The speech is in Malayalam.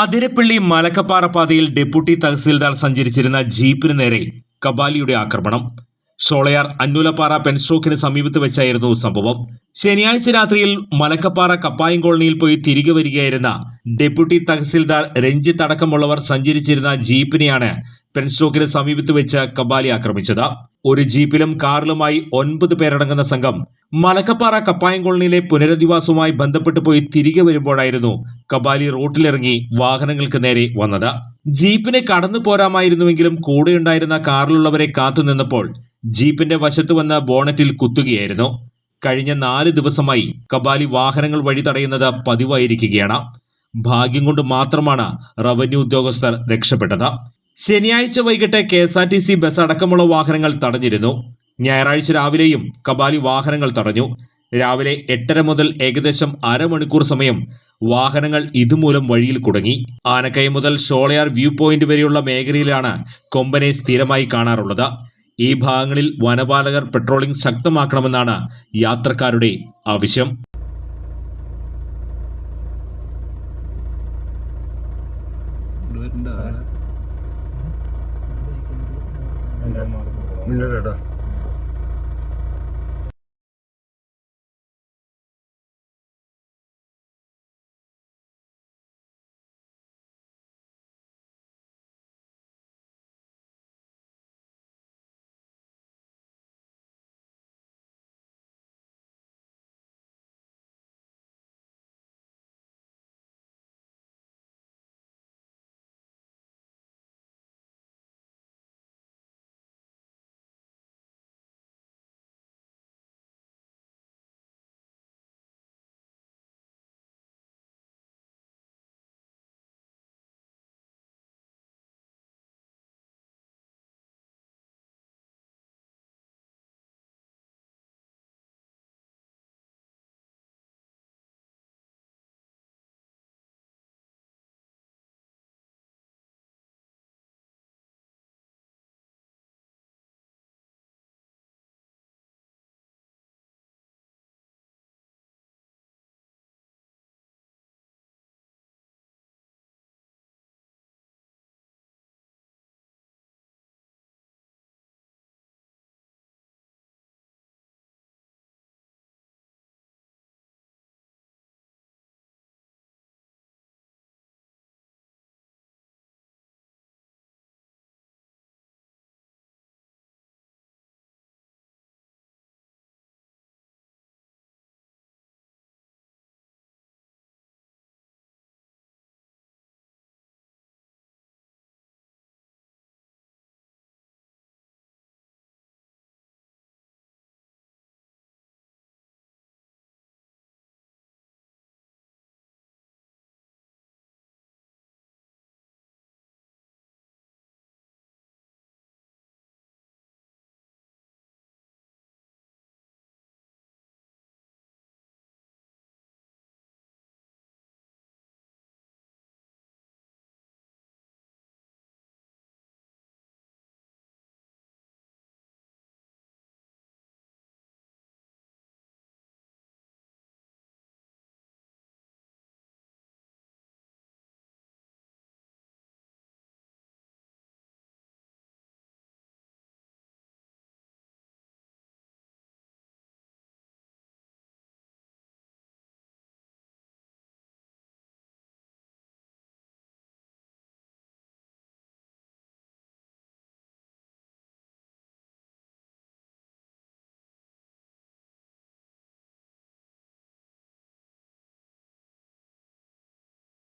അതിരപ്പള്ളി മലക്കപ്പാറ പാതയിൽ ഡെപ്യൂട്ടി തഹസിൽദാർ സഞ്ചരിച്ചിരുന്ന ജീപ്പിന് നേരെ കബാലിയുടെ ആക്രമണം. ഷോളയാർ അന്നൂലപ്പാറ പെൻസ്റ്റോക്കിന് സമീപത്ത് വെച്ചായിരുന്നു സംഭവം. ശനിയാഴ്ച രാത്രിയിൽ മലക്കപ്പാറ കപ്പായം കോളനിയിൽ പോയി തിരികെ വരികയായിരുന്ന ഡെപ്യൂട്ടി തഹസിൽദാർ രഞ്ജിത്ത് അടക്കമുള്ളവർ സഞ്ചരിച്ചിരുന്ന ജീപ്പിനെയാണ് പെൻസ്റ്റോക്കിന് സമീപത്ത് വെച്ച് കബാലി ആക്രമിച്ചത്. ഒരു ജീപ്പിലും കാറിലുമായി ഒൻപത് പേരടങ്ങുന്ന സംഘം മലക്കപ്പാറ കപ്പായം കോളനിയിലെ പുനരധിവാസവുമായി ബന്ധപ്പെട്ട് പോയി തിരികെ വരുമ്പോഴായിരുന്നു കബാലി റോട്ടിലിറങ്ങി വാഹനങ്ങൾക്ക് നേരെ വന്നത്. ജീപ്പിനെ കടന്നു പോരാമായിരുന്നുവെങ്കിലും കൂടെയുണ്ടായിരുന്ന കാറിലുള്ളവരെ കാത്തുനിന്നപ്പോൾ ജീപ്പിന്റെ വശത്ത് വന്ന ബോണറ്റിൽ കുത്തുകയായിരുന്നു. കഴിഞ്ഞ നാല് ദിവസമായി കബാലി വാഹനങ്ങൾ വഴി തടയുന്നത് പതിവായിരിക്കുകയാണ്. ഭാഗ്യം കൊണ്ട് മാത്രമാണ് റവന്യൂ ഉദ്യോഗസ്ഥർ രക്ഷപ്പെട്ടത്. ശനിയാഴ്ച വൈകിട്ട് K S R T C bus അടക്കമുള്ള വാഹനങ്ങൾ തടഞ്ഞിരുന്നു. ഞായറാഴ്ച രാവിലെയും കബാലി വാഹനങ്ങൾ തടഞ്ഞു. രാവിലെ എട്ടര മുതൽ ഏകദേശം അരമണിക്കൂർ സമയം വാഹനങ്ങൾ ഇതുമൂലം വഴിയിൽ കുടുങ്ങി. ആനക്കയം മുതൽ ഷോളയാർ വ്യൂ പോയിന്റ് വരെയുള്ള മേഖലയിലാണ് കൊമ്പനെ സ്ഥിരമായി കാണാറുള്ളത്. ഈ ഭാഗങ്ങളിൽ വനപാലകർ പെട്രോളിംഗ് ശക്തമാക്കണമെന്നാണ് യാത്രക്കാരുടെ ആവശ്യം. മുന്നിലേട്ടാ